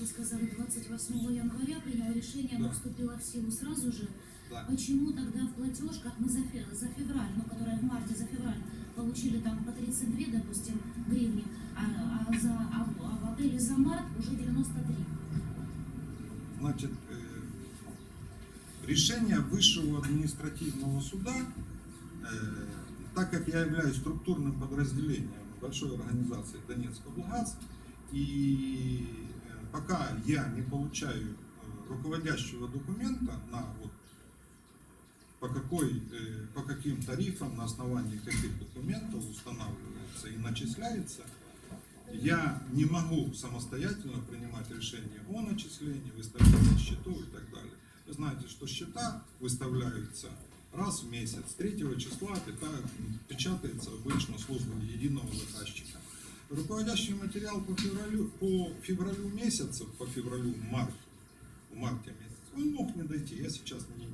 вы сказали, 28 января принял решение, оно Да. вступило в силу сразу же. Да. Почему тогда в платежках мы за, фе- за февраль, ну, которая в марте за февраль, получили там по 32, допустим, гривни, а, а за, а, а в апреле за март уже 93? Значит, э, решение Высшего административного суда, э, так как я являюсь структурным подразделением большой организации Донецк-Облгаз, и пока я не получаю э, руководящего документа на вот по какой, э, по каким тарифам, на основании каких документов устанавливается и начисляется, я не могу самостоятельно принимать решение о начислении, выставлении счетов и так далее. Вы знаете, что счета выставляются раз в месяц, 3 числа печатается обычно служба единого заказчика. Руководящий материал по февралю, по февралю месяца, по февралю марту, в марте месяце, он мог не дойти, я сейчас не,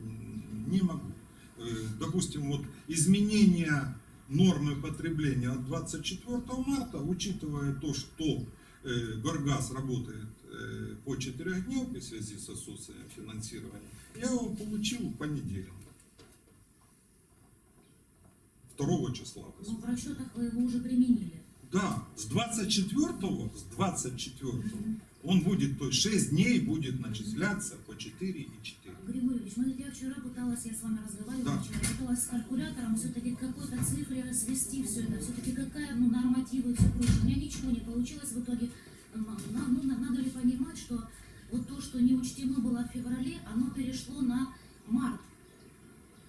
не могу. Э, Допустим, вот изменение нормы потребления от 24 марта, учитывая то, что э, Горгаз работает э, по четырехдневке в связи с отсутствием финансирования, я его получил в понедельник. 2 числа. Ну, в расчетах вы его уже применили. Да, с 24 с 24 он будет, то есть 6 дней будет начисляться по 4 и 4. Григорий Ильич, ну, я вчера пыталась, я с вами разговаривала Да. вчера, пыталась с калькулятором все-таки какой-то цифре свести все это, все-таки какая, ну, нормативы и все прочее. У меня ничего не получилось в итоге. М, на- ну, на- надо ли понимать, что вот то, что не учтено было в феврале, оно перешло на март.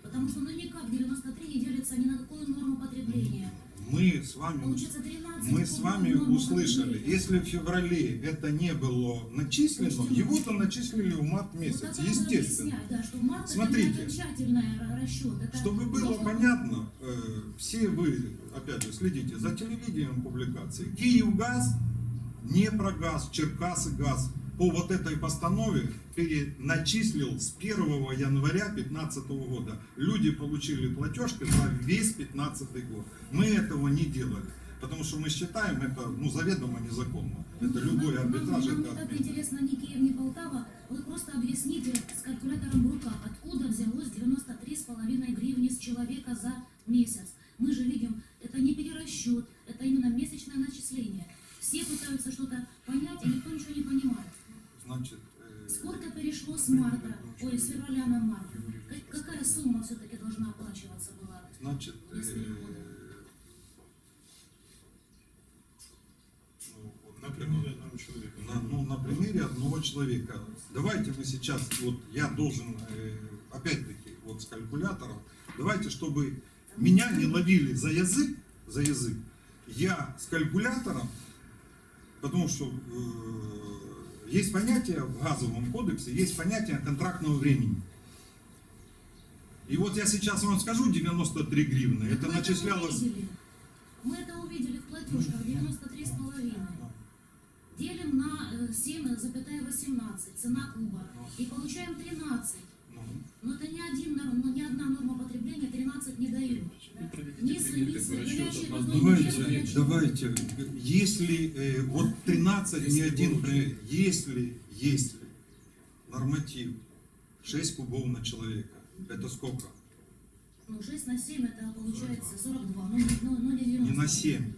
Потому что ну никак 93 не делится ни на какую норму потребления. Мы с вами Получается 13. Мы с вами услышали, если в феврале это не было начислено, его-то начислили в март месяц, естественно. Смотрите. не Чтобы было понятно, э, все вы, опять же, следите за телевидением публикации. Киевгаз, Днепрогаз, Черкасы газ по вот этой постанове переначислил с 1 января 2015 года. Люди получили платежки за весь 2015 год. Мы этого не делали. Потому что мы считаем это ну, заведомо незаконно. Это любой Нам- арбитраж, Нам, нам это не так отмена. интересно ни Киев, ни Полтава. Вы просто объясните марта, ой, с февраля на март? Как- какая сумма все-таки должна оплачиваться была? Значит, Если ну, На примере одного человека. на, ну, на примере одного человека. Давайте мы сейчас, вот я должен, э, опять-таки, вот с калькулятором, давайте, чтобы меня не ловили за язык, за язык, я с калькулятором, потому что э, есть понятие в газовом кодексе, есть понятие контрактного времени. И вот я сейчас вам скажу 93 гривны, это Мы начислялось... увидели. Мы это увидели в платежках 93,5. Делим на э, 7,18, цена куба. И получаем 13. Ну, Но это ни, один, ну, ни одна норма потребления 13 не дает. Низ, низ, горячий водой, Давайте, давайте, если э, вот 13 не один, при- если, если норматив 6 кубов на человека, это сколько? Ну, 6 на 7 это получается 42. Ну, ну, ну, не 90. Не на 7.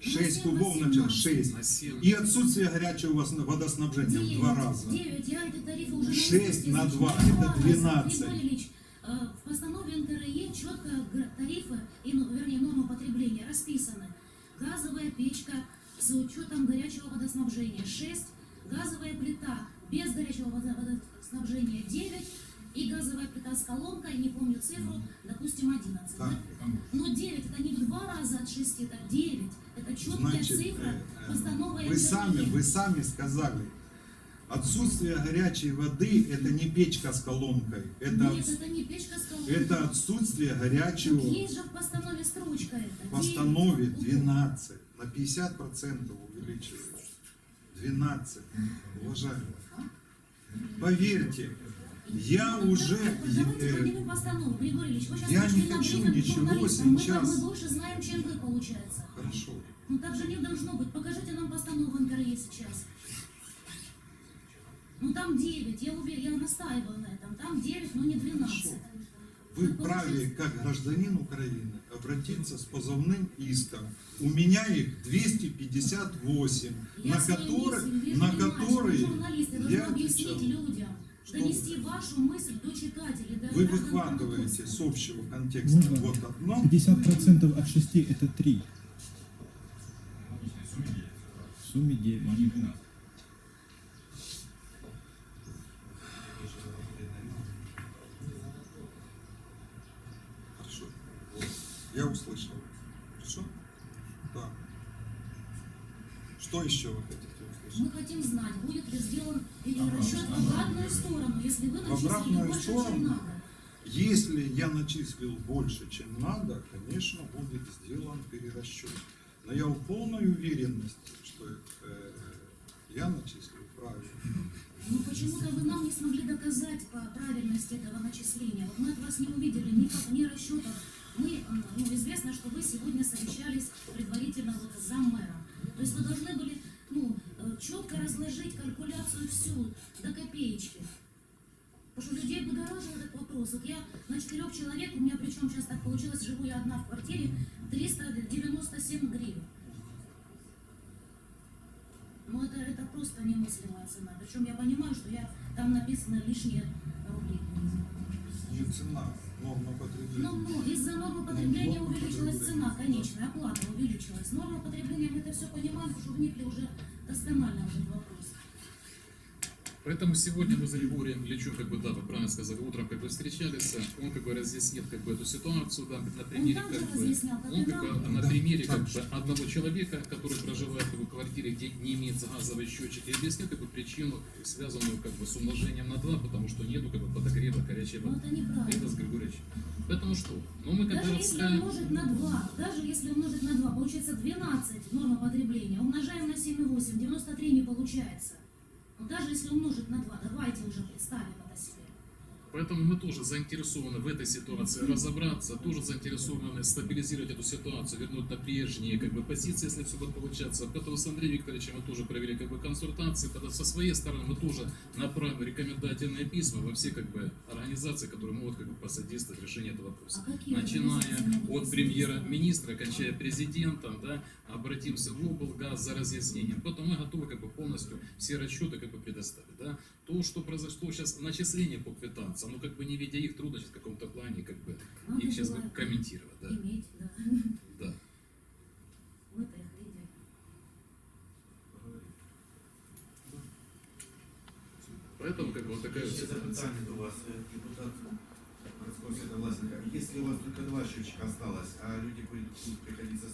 6 семь, кубов на человека, 17. 6. На 7. И отсутствие горячего водоснабжения в два раза. 9, я эти тарифы уже Шесть наизусть на изучила. два, это Два раза. 12. Григорий Ильич, э, в постанове НКРЕ четко г- тарифы, и, ну, вернее, нормы потребления расписаны. Газовая печка с учетом горячего водоснабжения 6, газовая плита без горячего водо- водоснабжения 9, и газовая плита с колонкой, не помню цифру, допустим, 11. Так. да? Но 9 это не в два раза от 6, это 9. Это четкая Значит, цифра э, э, постановы вы сами, вы сами сказали, отсутствие горячей воды это не печка с колонкой, это, Нет, это не печка с колонкой. это отсутствие Так горячего есть же в постанове строчка это. В постанове Девять. 12, на 50% увеличивается. 12, уважаемые. Поверьте, я уже... вы я не хочу ничего сейчас. Мы, больше знаем, чем вы, получается. Хорошо. Ну так же не должно быть. Покажите нам постанову НКРЕ сейчас. Ну там 9, я уверен, я настаиваю на этом. Там 9, но не 12. Вы Ну, вправе, получается- как гражданин Украины, обратиться с позывным иском. У меня их 258, Я на которых, на которые вы журналисты должны я объяснить отвечал. людям, донести вашу мысль до читателей, до Вы выхватываете с общего контекста Можно? вот одно, 50% от 6 это 3. В сумме 9. Хорошо. Я услышал. Хорошо? Да. Что еще вы хотите? Мы хотим знать, будет ли сделан перерасчет в обратную сторону, если вы начислили больше, чем надо. Если я начислил больше, чем надо, конечно, будет сделан перерасчет. Но я в полной уверенности, что э, я начислил правильно. Но почему-то вы нам не смогли доказать по правильности этого начисления. Вот мы от вас не увидели ни, ни расчетов. Мы, ну, известно, что вы сегодня совещались предварительно вот с заммэром. То есть вы должны были ну, четко разложить калькуляцию всю до копеечки. Потому что людей будоражил этот вопрос. Вот я на четырех человек, у меня причем сейчас так получилось, живу я одна в квартире, 397 гривен. Ну это, это просто немыслимая цена. Причем я понимаю, что я там написано лишние рубли. Не цена, норма потребления. Ну, ну, из-за нормы потребления Норма увеличилась потребления. цена, конечная оплата увеличилась. Норма потребления, мы это все понимаем, потому что вникли уже досконально в этот вопрос. Поэтому сегодня мы за Григорием Ильичем, как бы, да, вы правильно сказали, утром как бы встречались, он как бы разъяснил как бы эту ситуацию, да, на примере также как бы, он как бы на примере как бы одного человека, который проживает как бы, в квартире, где не имеется газовый счетчик, и объяснил как бы причину, связанную как бы с умножением на два, потому что нету как бы подогрева горячей Но воды. это неправильно. Это с Григорьевичем. Поэтому что? Ну мы как Даже бы если умножить на 2, даже если умножить на 2, получается 12 норма потребления. Умножаем на 7,8, 93 не получается. Но даже если умножить на 2, давайте уже представим это себе. Поэтому мы тоже заинтересованы в этой ситуации разобраться, тоже заинтересованы стабилизировать эту ситуацию, вернуть на прежние как бы, позиции, если все будет получаться. Поэтому с Андреем Викторовичем мы тоже провели как бы, консультации, когда со своей стороны мы тоже направим рекомендательные письма во все как бы, организации, которые могут как бы, посодействовать решению этого вопроса. А Начиная от премьера-министра, кончая президентом, да, обратимся в облгаз за разъяснением. Потом мы готовы как бы, полностью все расчеты как бы, предоставить. Да. То, что произошло сейчас, начисление по квитанциям, ну как бы не видя их трудностей в каком-то плане, как бы Надо их сейчас было комментировать. Да. Иметь, да. Да. Мы-то их видели. Поэтому как бы вот такая Ще ситуация. запитання до вас, е, депутат городского совета власника. Если у вас только два счетчика осталось, а люди будут приходить со